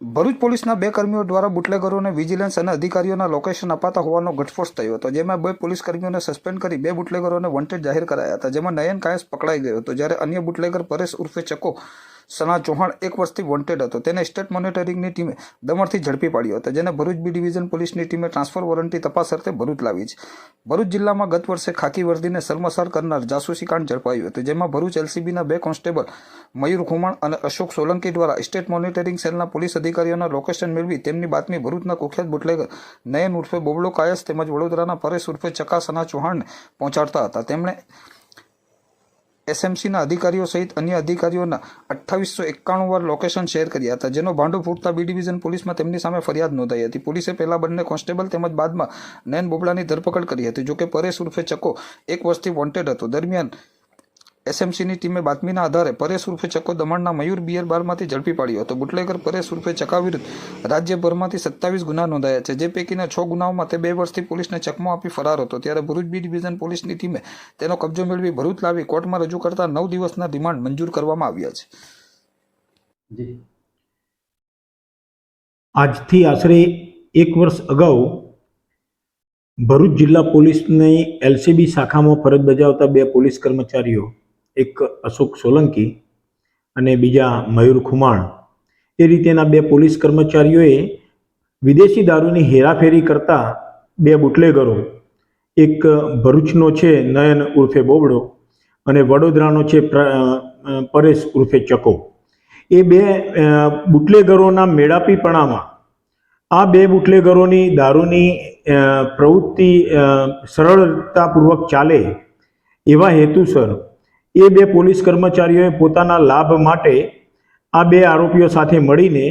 ભરૂચ પોલીસના બે કર્મીઓ દ્વારા બુટલેગરોને વિજિલન્સ અને અધિકારીઓના લોકેશન અપાતા હોવાનો ઘટસ્ફોટ થયો હતો, જેમાં બે પોલીસ કર્મીઓને સસ્પેન્ડ કરી બે બુટલેગરોને વોન્ટેડ જાહેર કરાયા હતા, જેમાં નયન કાયસ પકડાઈ ગયો હતો, જ્યારે અન્ય બુટલેગર પરેશ ઉર્ફે ચકો સના ચૌહાણ એક વર્ષથી વોન્ટેડ હતો. તેને સ્ટેટ મોનિટરિંગની ટીમે દમણથી ઝડપી પાડ્યો હતો, જેને ભરૂચ બી ડિવિઝન પોલીસની ટીમે ટ્રાન્સફર વોરંટી તપાસ અર્થે ભરૂચ લાવી છે. ભરૂચ જિલ્લામાં ગત વર્ષે ખાકી વર્દીને સલમસાર કરનાર જાસૂસી કાંડ ઝડપાયું હતું, જેમાં ભરૂચ એલસીબીના બે કોન્સ્ટેબલ મયુર ખુમાણ અને અશોક સોલંકી દ્વારા સ્ટેટ મોનિટરિંગ સેલના પોલીસ અધિકારીઓના લોકેશન મેળવી તેમની બાતમી ભરૂચના કુખ્યાત બુટલેગર નયન ઉર્ફે બોબડો કાયસ તેમજ વડોદરાના પરેશ ઉર્ફે ચકાસના ચૌહાણને પહોંચાડતા હતા. તેમણે એસએમસીના અધિકારીઓ સહિત અન્ય અધિકારીઓના અઠ્ઠાવીસો એકાણું વાર લોકેશન શેર કર્યા હતા, જેનો ભાંડો ફૂટતા બી ડિવિઝન પોલીસમાં તેમની સામે ફરિયાદ નોંધાઈ હતી. પોલીસે પહેલા બંને કોન્સ્ટેબલ તેમજ બાદમાં નયન બોબડાની ધરપકડ કરી હતી, જોકે પરેશ ઉર્ફે ચકો એક વર્ષથી વોન્ટેડ હતો. દરમિયાન એસએમસીની ટીમે બાતમીના આધારે પરેશ ઉર્ફે ચકો દમણના મયુર બિયર બારમાંથી ઝડપી પાડ્યો હતો. બુટલેગર પરેશ ઉર્ફે ચકા વિરુદ્ધ રાજ્યભરમાંથી સત્તાવીસ ગુના નોંધાયા છે. જે પૈકીના છ ગુનાઓમાં તે બે વર્ષથી પોલીસને ચકમો આપી ફરાર હતો. ત્યારે ભરૂચ બી ડિવિઝન પોલીસની ટીમે તેનો કબજો મેળવી ભરૂચ લાવી કોર્ટમાં રજૂ કરતા નવ દિવસના રિમાન્ડ મંજૂર કરવામાં આવ્યા છે. આજથી આશરે એક વર્ષ અગાઉ ભરૂચ જિલ્લા પોલીસની એલસીબી શાખામાં ફરજ બજાવતા બે પોલીસ કર્મચારીઓ એક અશોક સોલંકી અને બીજા મયુર ખુમાણ. એ રીતેના બે પોલીસ કર્મચારીઓએ વિદેશી દારૂની હેરાફેરી કરતા બે બુટલેગરો, એક ભરૂચનો છે નયન ઉર્ફે બોબડો અને વડોદરાનો છે પરેશ ઉર્ફે ચકો. એ બે બુટલેગરોના મેળાપીપણામાં આ બે બુટલેગરોની દારૂની પ્રવૃત્તિ સરળતાપૂર્વક ચાલે એવા હેતુસર એ બે પોલીસ કર્મચારીઓએ પોતાના લાભ માટે આ બે આરોપીઓ સાથે મળીને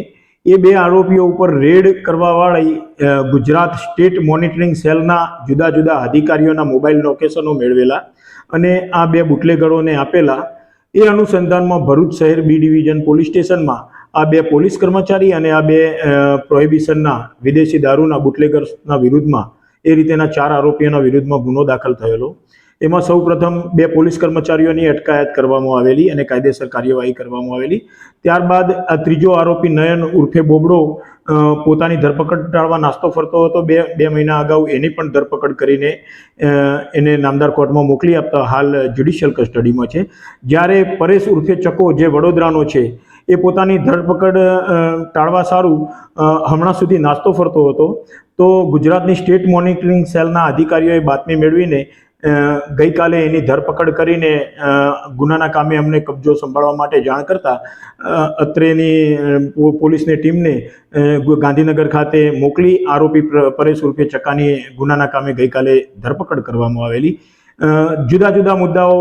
એ બે આરોપીઓ ઉપર રેડ કરવાવાળી ગુજરાત સ્ટેટ મોનિટરિંગ સેલના જુદા જુદા અધિકારીઓના મોબાઈલ લોકેશનો મેળવેલા અને આ બે બુટલેગરોને આપેલા. એ અનુસંધાનમાં ભરૂચ શહેર બી ડિવિઝન પોલીસ સ્ટેશનમાં આ બે પોલીસ કર્મચારી અને આ બે પ્રોહિબિશનના વિદેશી દારૂના બુટલેગર્સના વિરુદ્ધમાં એ રીતેના ચાર આરોપીઓના વિરુદ્ધમાં ગુનો દાખલ થયેલો. એમાં સૌ પ્રથમ બે પોલીસ કર્મચારીઓની અટકાયત કરવામાં આવેલી અને કાયદેસર કાર્યવાહી કરવામાં આવેલી. ત્યારબાદ આ ત્રીજો આરોપી નયન ઉર્ફે બોબડો પોતાની ધરપકડ ટાળવા નાસ્તો ફરતો હતો. બે બે મહિના અગાઉ એની પણ ધરપકડ કરીને એને નામદાર કોર્ટમાં મોકલી આપતા હાલ જ્યુડિશિયલ કસ્ટડીમાં છે. જ્યારે પરેશ ઉર્ફે ચકો જે વડોદરાનો છે, એ પોતાની ધરપકડ ટાળવા સારું હમણાં સુધી નાસ્તો ફરતો હતો. તો ગુજરાતની સ્ટેટ મોનિટરિંગ સેલના અધિકારીઓએ બાતમી મેળવીને ગઈકાલે એની ધરપકડ કરીને ગુનાના કામે અમને કબજો સંભાળવા માટે જાણ કરતા અત્રેની પોલીસની ટીમને ગાંધીનગર ખાતે મોકલી આરોપી પ્ર- પરેશ ઉર્ફે ચકાની ગુનાના કામે ગઈકાલે ધરપકડ કરવામાં આવેલી. જુદા જુદા મુદ્દાઓ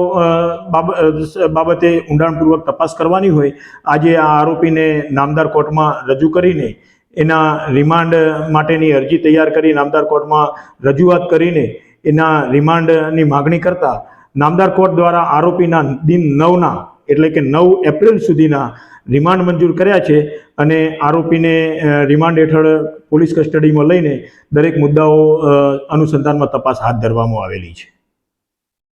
બાબતે ઊંડાણપૂર્વક તપાસ કરવાની હોય. આજે આ આરોપીને નામદાર કોર્ટમાં રજૂ કરીને, એના રિમાન્ડ માટેની અરજી તૈયાર કરી, નામદાર કોર્ટમાં રજૂઆત કરીને એના રિમાન્ડની માગણી કરતા નામદાર કોર્ટ દ્વારા આરોપીના દિન નવના એટલે કે નવ એપ્રિલ સુધીના રિમાન્ડ મંજૂર કર્યા છે અને આરોપીને રિમાન્ડ હેઠળ પોલીસ કસ્ટડીમાં લઈને દરેક મુદ્દાઓ અનુસંધાનમાં તપાસ હાથ ધરવામાં આવેલી છે.